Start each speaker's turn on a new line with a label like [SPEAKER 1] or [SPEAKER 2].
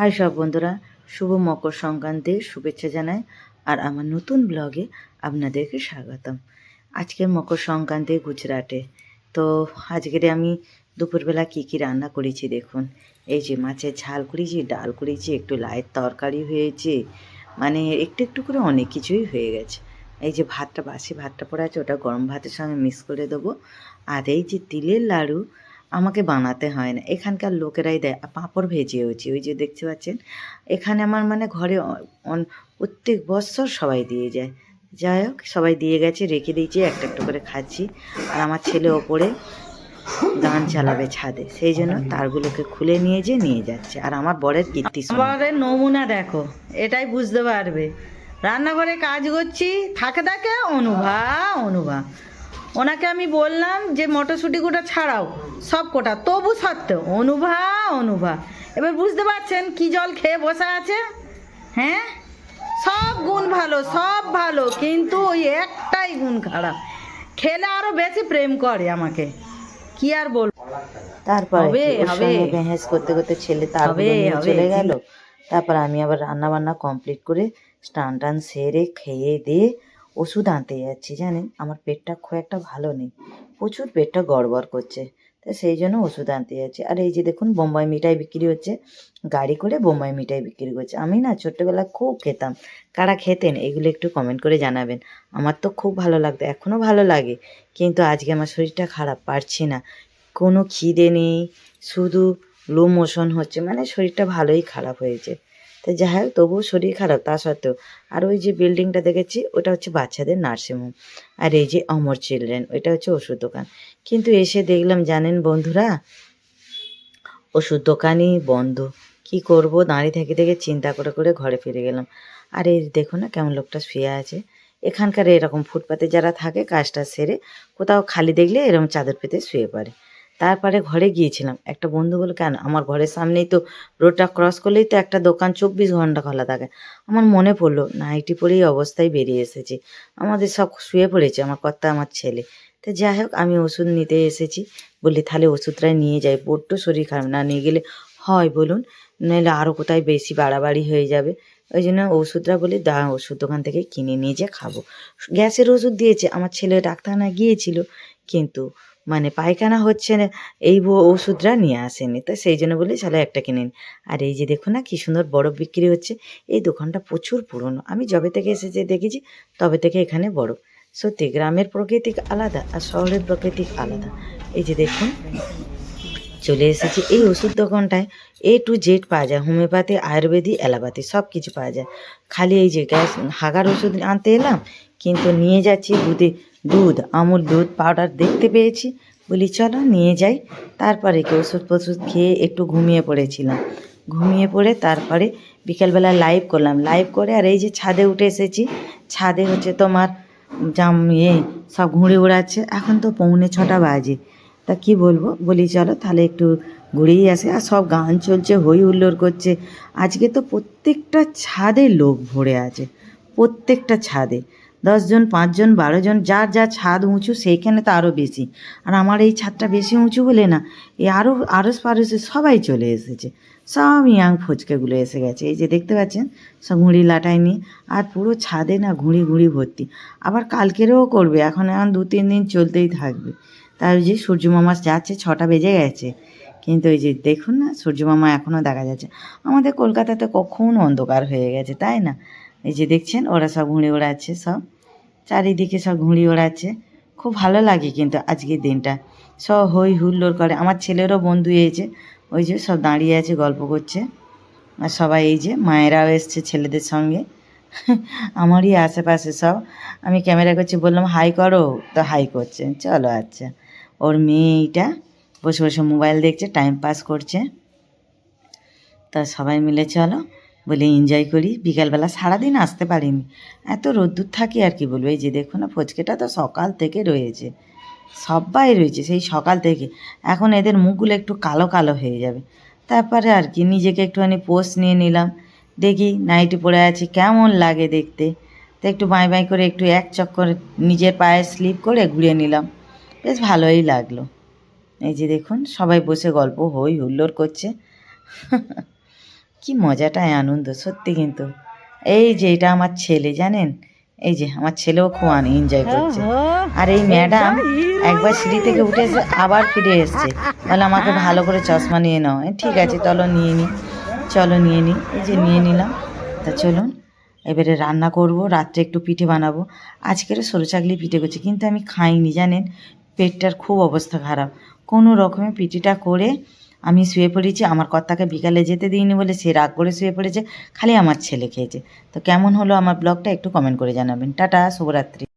[SPEAKER 1] High সব বন্ধুরা, শুভ মকর সংক্রান্তির শুভেচ্ছা জানাই, আর আমার নতুন ব্লগে আপনাদেরকে স্বাগতম। আজকে মকর সংক্রান্তি গুজরাটে। তো আজকের আমি দুপুরবেলা কী কী রান্না করেছি দেখুন। এই যে মাছের ঝাল করেছি, ডাল করেছি, একটু লাইট তরকারি হয়েছে মানে একটু একটু করে অনেক কিছুই হয়ে গেছে। এই যে ভাতটা, বাসি ভাতটা পড়ে আছে, ওটা গরম ভাতের সঙ্গে মিক্স করে দেবো। আর এই যে তিলের লাড়ু আমাকে বানাতে হয় না। এখানকার লোকেরাই দেয়। পাঁপড় ভেজেওছি ওই যে দেখতে পাচ্ছেন? এখানে আমার মানে ঘরে প্রত্যেক বছর সবাই দিয়ে যায়। যাই হোক, সবাই দিয়ে গেছে, রেখে দিয়েছি, একটা একটা করে খাচ্ছি। আর আমার ছেলে ওপরে গান চালাবে ছাদে। সেই জন্য তারগুলোকে খুলে নিয়ে যে নিয়ে যাচ্ছে। আর আমার বরের কীর্তি
[SPEAKER 2] আমাদের নমুনা দেখো। এটাই বুঝতে পারবে। রান্নাঘরে কাজ করছি। থাকে থাকে, অনুভা অনুভা। ওনাকে আমি বললাম যে মটরশুঁটিগুলো ছাড়াও সব কোটা তবু সত্ত্বেও অনুভা অনুভা। এবার বুঝতে পারছেন কি জল খেয়ে বসে আছে? হ্যাঁ? সব গুণ ভালো সব ভালো কিন্তু ওই একটাই গুণ খারাপ। খেলে আরও বেশি প্রেম করে আমাকে। কি আর বলব
[SPEAKER 1] তারপরে
[SPEAKER 2] হবে,
[SPEAKER 1] বেহেস করতে করতে ছেলে
[SPEAKER 2] হবে,
[SPEAKER 1] চলে গেল। তারপর আমি আবার রান্না বান্না কমপ্লিট করে স্নান টান সেরে খেয়ে দিয়ে ওষুধ আনতে যাচ্ছি, জানেন? আমার পেটটা খুব একটা ভালো নেই। প্রচুর পেটটা গড়বড় করছে। তো সেই জন্য ওষুধ আনতে যাচ্ছি। আর এই যে দেখুন, বোম্বাই মিঠাই বিক্রি হচ্ছে। গাড়ি করে বোম্বাই মিঠাই বিক্রি করছে। আমি না ছোট্টবেলা খুব খেতাম। কারা খেতেন, এগুলো একটু কমেন্ট করে জানাবেন। আমার তো খুব ভালো লাগতো এখনও ভালো লাগে। কিন্তু আজকে আমার শরীরটা খারাপ, পারছি না। কোনো খিদে নেই, শুধু লো মোশন হচ্ছে। মানে শরীরটা ভালোই খারাপ হয়েছে। তো যাই হোক তবুও শরীর খারাপ, তা সত্ত্বেও। আর ওই যে বিল্ডিংটা দেখেছি, ওটা হচ্ছে বাচ্চাদের নার্সিংহোম আর এই যে অমর চিলড্রেন ওইটা হচ্ছে ওষুধ দোকান। কিন্তু এসে দেখলাম, জানেন বন্ধুরা, ওষুধ দোকানই বন্ধ। কি করব? দাঁড়িয়ে থেকে থেকে চিন্তা করে করে ঘরে ফিরে গেলাম। আর এই দেখো না, কেমন লোকটা শুয়ে আছে। এখানকার এরকম ফুটপাতে যারা থাকে, কাজটা সেরে কোথাও খালি দেখলে এরকম চাদর পেতে শুয়ে পড়ে। তারপরে ঘরে গিয়েছিলাম। একটা বন্ধু বলে কেন? আমার ঘরের সামনেই তো রোডটা ক্রস করলেই তো একটা দোকান চব্বিশ ঘণ্টা খোলা থাকে। আমার মনে পড়ল, নাইটি পরেই অবস্থায় বেরিয়ে এসেছি। আমাদের সব শুয়ে পড়েছে, আমার কর্তা, আমার ছেলে। তো যাই হোক, আমি ওষুধ নিতে এসেছি। বলি তাহলে ওষুধটাই নিয়ে যাই, বড্ড শরীর খারাপ। না, নিয়ে গেলে হয় বলুন নইলে আরও কোথায় বেশি বাড়াবাড়ি হয়ে যাবে? ওই জন্য ওষুধটা বলি, দা, ওষুধ দোকান থেকে কিনে নিয়ে যে, খাব। গ্যাসের ওষুধ দিয়েছে, আমার ছেলে ডাক্তারখানা গিয়েছিল, কিন্তু মানে পায়খানা হচ্ছে না, এই ওষুধরা ওষুধটা নিয়ে আসেনি। তো সেই জন্য বলি চলো একটা কিনে নিন আর এই যে দেখো না, কী সুন্দর বরফ বিক্রি হচ্ছে। এই দোকানটা প্রচুর পুরনো। আমি যবে থেকে এসেছি দেখেছি, তবে থেকে এখানে বড়। সত্যি, গ্রামের প্রকৃতিক আলাদা আর শহরের প্রকৃতিক আলাদা। এই যে দেখুন চলে এসেছি। এই ওষুধ দোকানটায় এ টু জেড পাওয়া যায়। হোমিওপ্যাথি, আয়ুর্বেদিক, অ্যালোপ্যাথি সব কিছু পাওয়া যায়। খালি এই যে গ্যাস, হাগার ওষুধ আনতে এলাম, কিন্তু নিয়ে যাচ্ছি দুধে দুধ, আমুল দুধ পাউডার দেখতে পেয়েছি। বলি, চলো নিয়ে যাই। তারপরে কি ওষুধ ফষুধ খেয়ে একটু ঘুমিয়ে পড়েছিলাম। ঘুমিয়ে পড়ে তারপরে বিকেলবেলা লাইভ করলাম। লাইভ করে আর এই যে ছাদে উঠে এসেছি। ছাদে হচ্ছে তোমার জাম ইয়ে সব ঘুড়ি উড়াচ্ছে এখন তো পৌনে ছটা বাজে। তা কি বলব? বলি, চলো তাহলে একটু ঘুরেই আসে। আর সব গান চলছে হই হুল্লোড় করছে। আজকে তো প্রত্যেকটা ছাদে লোক ভরে আছে, প্রত্যেকটা ছাদে। দশজন, পাঁচজন বারো জন যার যা ছাদ উঁচু, সেইখানে তো আরও বেশি। আর আমার এই ছাদটা বেশি উঁচু বলে না, এই আরও আরস পারসে সবাই চলে এসেছে। সব ইয়াং ফুচকেগুলো এসে গেছে। এই যে দেখতে পাচ্ছেন, সব ঘুড়ি লাটাই নিয়ে। আর পুরো ছাদে না ঘুড়ি ঘুড়ি ভর্তি। আবার কালকেরও করবে, এখন এখন দু, তিন দিন চলতেই থাকবে। তার যে সূর্য মামা যাচ্ছে, ছটা বেজে গেছে। কিন্তু ওই যে দেখুন না, সূর্য মামা এখনও দেখা যাচ্ছে। আমাদের কলকাতাতে কখন অন্ধকার হয়ে গেছে, তাই না? এই যে দেখছেন, ওরা সব ঘুড়ি ওড়াচ্ছে সব। চারিদিকে সব ঘুড়ি ওড়াচ্ছে। খুব ভালো লাগে কিন্তু আজকের দিনটা। সব হই হুল্লোড় করে। আমার ছেলেরও বন্ধু এসেছে ওই যে সব দাঁড়িয়ে আছে, গল্প করছে। আর সবাই এই যে, মায়েরাও এসছে ছেলেদের সঙ্গে। আমারই আশেপাশে সব। আমি ক্যামেরা করছি, বললাম, হাই করো। তো হাই করছে। চলো আচ্ছা। ওর মেয়ে এইটা বসে বসে মোবাইল দেখছে টাইম পাস করছে। তা সবাই মিলে চলো, বলে এনজয় করি। বিকালবেলা সারাদিন আসতে পারিনি। এত রোদ্দুর থাকি আর কি বলব? এই যে দেখো না, ফচকেটা তো সকাল থেকে রয়েছে। সবাই রয়েছে সেই সকাল থেকে। এখন এদের মুখগুলো একটু কালো কালো হয়ে যাবে। তারপরে আর কি, নিজেকে একটুখানি পোস্ট নিয়ে নিলাম। দেখি নাইটি পরে আছি, কেমন লাগে দেখতে। তো একটু বাঁই বাঁই করে একটু এক চক্কর নিজের পায়ে স্লিপ করে ঘুরে নিলাম। বেশ ভালোই লাগল। এই যে দেখুন সবাই বসে গল্প হই হুল্লোড় করছে। কি মজাটাই আনন্দ সত্যি কিন্তু। এই যে এটা আমার ছেলে জানেন? এই যে আমার ছেলেও খুব এনজয় করছে। আর এই ম্যাডাম একবার সিঁড়ি থেকে উঠে এসে আবার ফিরে এসছে। বলে আমাকে ভালো করে চশমা নিয়ে নাও। ঠিক আছে চলো নিয়ে নিই চলো নিয়ে নিই এই যে নিয়ে নিলাম। তা চলুন এবারে রান্না করব রাত্রে একটু পিঠে বানাবো। আজকের সরু চাকলি পিঠে করছি কিন্তু আমি খাইনি জানেন? পেটটার খুব অবস্থা খারাপ। কোনো রকমে পিটিটা করে আমি শুয়ে পড়েছি, আমার কর্তাকে বিকালে যেতে দিইনি বলে সে রাগ করে শুয়ে পড়েছে, খালি আমার ছেলে খেয়েছে। তো কেমন হলো আমার ব্লগটা একটু কমেন্ট করে জানাবেন। টাটা, শুভরাত্রি।